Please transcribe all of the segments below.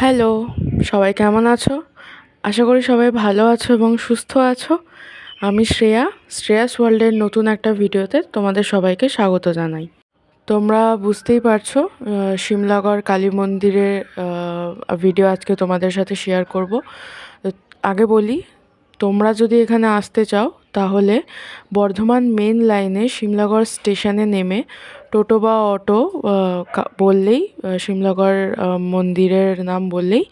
Hello সবাই কেমন আছো? আশা করি সবাই ভালো আছো এবং সুস্থ আছো। আমি শ্রেয়া, শ্রেয়াস ওয়ার্ল্ডের নতুন একটা ভিডিওতে তোমাদের সবাইকে স্বাগত জানাই। তোমরা বুঝতেই পারছ শিমলাগড় কালী মন্দিরের ভিডিও আজকে তোমাদের সাথে শেয়ার করব। আগে বলি, তোমরা যদি এখানে আসতে চাও, তাহলে বর্ধমান মেন লাইনে শিমলাগড় স্টেশনে নেমে টোটো বা অটো বললেই শিমলাগড় মন্দিরের নাম বললেই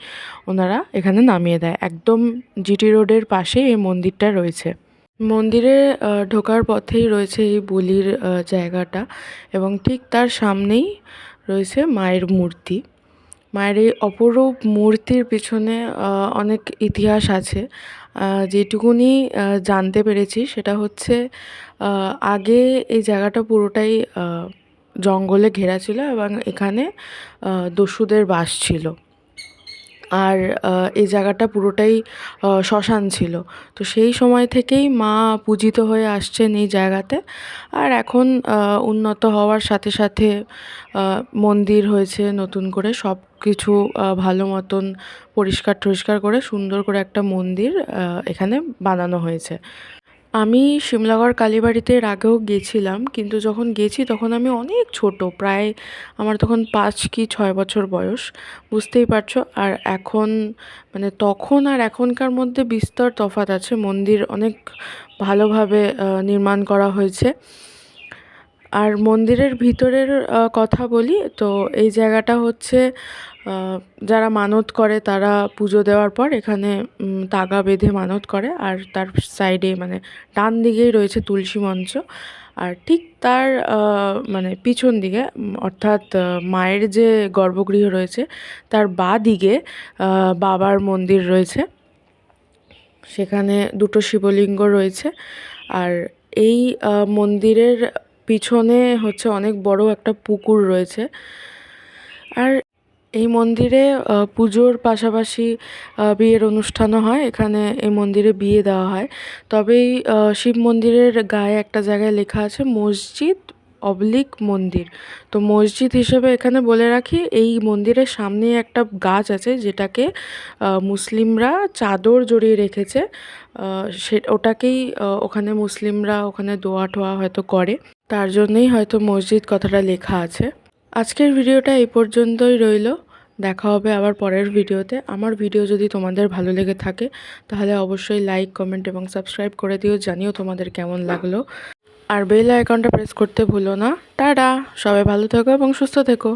ওনারা এখানে নামিয়ে দেয়। একদম জিটি রোডের পাশে এই মন্দিরটা রয়েছে। মন্দিরে ঢোকার পথেই রয়েছে এই বলির জায়গাটা এবং ঠিক তার সামনেই রয়েছে মায়ের মূর্তি। মায়ের এই অপরূপ মূর্তির পিছনে অনেক ইতিহাস আছে। যেটুকুনি জানতে পেরেছি সেটা হচ্ছে আগে এই জায়গাটা পুরোটাই জঙ্গলে ঘেরা ছিল এবং এখানে দস্যুদের বাস ছিল। আর এই জায়গাটা পুরোটাই শ্মশান ছিল। তো সেই সময় থেকেই মা পূজিত হয়ে আসছেন এই জায়গাতে। আর এখন উন্নত হওয়ার সাথে সাথে মন্দির হয়েছে নতুন করে। সব কিছু ভালো মতন পরিষ্কার টরিষ্কার করে সুন্দর করে একটা মন্দির এখানে বানানো হয়েছে। আমি শিমলাগড় কালীবাড়িতে এর আগেও গেছিলাম, কিন্তু যখন গেছি তখন আমি অনেক ছোট, প্রায় আমার তখন পাঁচ কি ছয় বছর বয়স, বুঝতেই পারছ। আর এখন মানে তখন আর এখনকার মধ্যে বিস্তর তফাত আছে, মন্দির অনেক ভালোভাবে নির্মাণ করা হয়েছে। আর মন্দিরের ভিতরের কথা বলি, তো এই জায়গাটা হচ্ছে যারা মানত করে তারা পুজো দেওয়ার পর এখানে তাগা বেঁধে মানত করে, আর তার সাইডে মানে ডান দিকেই রয়েছে তুলসী মঞ্চ, আর ঠিক তার মানে পিছন দিকে অর্থাৎ মায়ের যে গর্ভগৃহ রয়েছে, তার বাঁ দিকে বাবার মন্দির রয়েছে। সেখানে দুটো শিবলিঙ্গ রয়েছে, আর এই মন্দিরের পিছনে হচ্ছে অনেক বড় একটা পুকুর রয়েছে। আর এই মন্দিরে পুজোর পাশাপাশি বিয়ের অনুষ্ঠানও হয়। এখানে এই মন্দিরে বিয়ে দেওয়া হয়। তবে এই শিব মন্দিরের গায়ে একটা জায়গায় লেখা আছে, মসজিদ অবলিক মন্দির। তো মসজিদ হিসেবে এখানে বলে রাখি, এই মন্দিরের সামনে একটা গাছ আছে, যেটাকে মুসলিমরা চাদর জড়িয়ে রেখেছে। সে, ওটাকেই ওখানে মুসলিমরা ওখানে দোয়া টোয়া হয়তো করে। তার জন্যই হয়তো মসজিদ কথাটা লেখা আছে। আজকের ভিডিওটা এই পর্যন্তই রইল। দেখা হবে আবার পরের ভিডিওতে। আমার ভিডিও যদি তোমাদের ভালো লেগে থাকে, তাহলে অবশ্যই লাইক কমেন্ট এবং সাবস্ক্রাইব করে দিও, জানিও তোমাদের কেমন লাগল। আর বেল আইকনটা প্রেস করতে ভুলো না। টাটা! সবাই ভালো থেকো এবং সুস্থ থেকো।